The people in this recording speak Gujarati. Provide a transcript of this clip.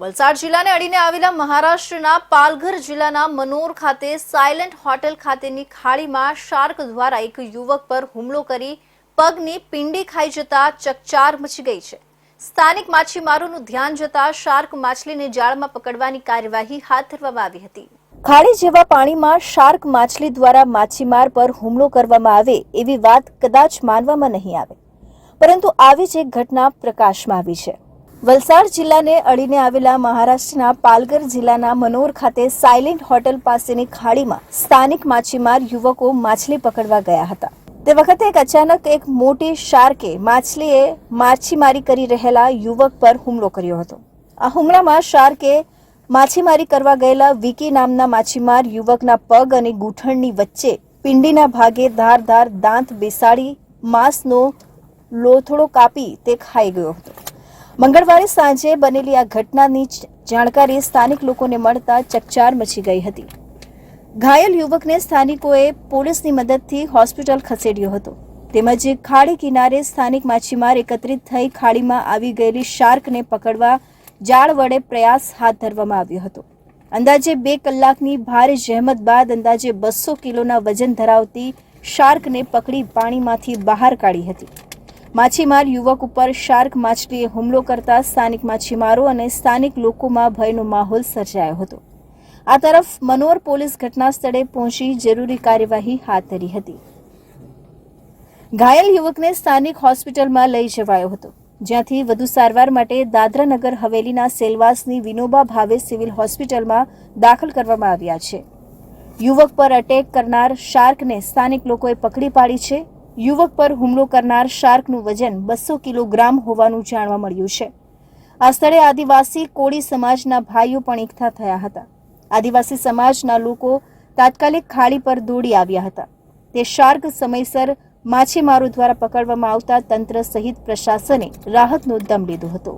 વલસાડ જિલ્લાને અડીને આવેલા મહારાષ્ટ્રના પાલઘર જિલ્લાના મનોર ખાતે સાયલન્ટ હોટેલ ખાતેની ખાડીમાં શાર્ક દ્વારા એક યુવક પર હુમલો કરી પગની પિંડી ખાઈ જતા ચકચાર મચી ગઈ છે. સ્થાનિક માછીમારોનું ધ્યાન જતા શાર્ક માછલીને જાળમાં પકડવાની કાર્યવાહી હાથ ધરવામાં આવી હતી. ખાડી જેવા પાણીમાં શાર્ક માછલી દ્વારા માછીમાર પર હુમલો કરવામાં આવે એવી વાત કદાચ માનવામાં નહીં આવે. પરંતુ આવી જ એક ઘટના પ્રકાશમાં આવી છે. વલસાડ જિલ્લાને અડીને આવેલા મહારાષ્ટ્રના પાલઘર જિલ્લાના મનોર ખાતે સાયલેન્ટ હોટલ પાસેની ખાડીમાં સ્થાનિક માછીમાર યુવકો માછલી પકડવા ગયા હતા. તે વખતે એક અચાનક એક મોટી શાર્કે માછલીએ માછીમારી કરી રહેલા યુવક પર હુમલો કર્યો હતો. આ હુમલામાં શાર્કે માછીમારી કરવા ગયેલા વિકી નામના માછીમાર યુવકના પગ અને ગૂંઠણની વચ્ચે પિંડીના ભાગે ધારધાર દાંત બેસાડી માંસનો લોથડો કાપી તે ખાઈ ગયો હતો. મંગળવારે સાંજે બનેલી આ ઘટનાની જાણકારી સ્થાનિક લોકોને મળતા ચકચાર મચી ગઈ હતી. ઘાયલ યુવકને સ્થાનિકોએ પોલીસની મદદથી હોસ્પિટલ ખસેડ્યો હતો. તેમજ ખાડી કિનારે સ્થાનિક માછીમાર એકત્રિત થઈ ખાડીમાં આવી ગયેલી શાર્કને પકડવા જાળ વડે પ્રયાસ હાથ ધરવામાં આવ્યો હતો. અંદાજે બે કલાકની ભારે જહેમત બાદ અંદાજે બસો કિલોના વજન ધરાવતી શાર્કને પકડી પાણીમાંથી બહાર કાઢી હતી. માછીમાર યુવક ઉપર શાર્ક માછલીએ હુમલો કરતા સ્થાનિક માછીમારો અને સ્થાનિક લોકોમાં ભયનો માહોલ સર્જાયો હતો. આ તરફ મનોર પોલીસ ઘટના સ્થળે પહોંચી જરૂરી કાર્યવાહી હાથ ધરી હતી. ઘાયલ યુવકને સ્થાનિક હોસ્પિટલમાં લઈ જવાયો હતો, જ્યાંથી વધુ સારવાર માટે દાદરાનગર હવેલીના સેલવાસની વિનોબા ભાવે સિવિલ હોસ્પિટલમાં દાખલ કરવામાં આવ્યા છે. યુવક પર અટેક કરનાર શાર્કને સ્થાનિક લોકોએ પકડી પાડી છે યુવક પર હુમલો કરનાર શાર્કનું વજન બસો કિલોગ્રામ હોવાનું જાણવા મળ્યું છે. આ સ્થળે આદિવાસી કોળી સમાજના ભાઈઓ પણ એકઠા થયા હતા. આદિવાસી સમાજના લોકો તાત્કાલિક ખાડી પર દોડી આવ્યા હતા. તે શાર્ક સમયસર માછીમારો દ્વારા પકડવામાં આવતા તંત્ર સહિત પ્રશાસને રાહતનો દમ લીધો હતો.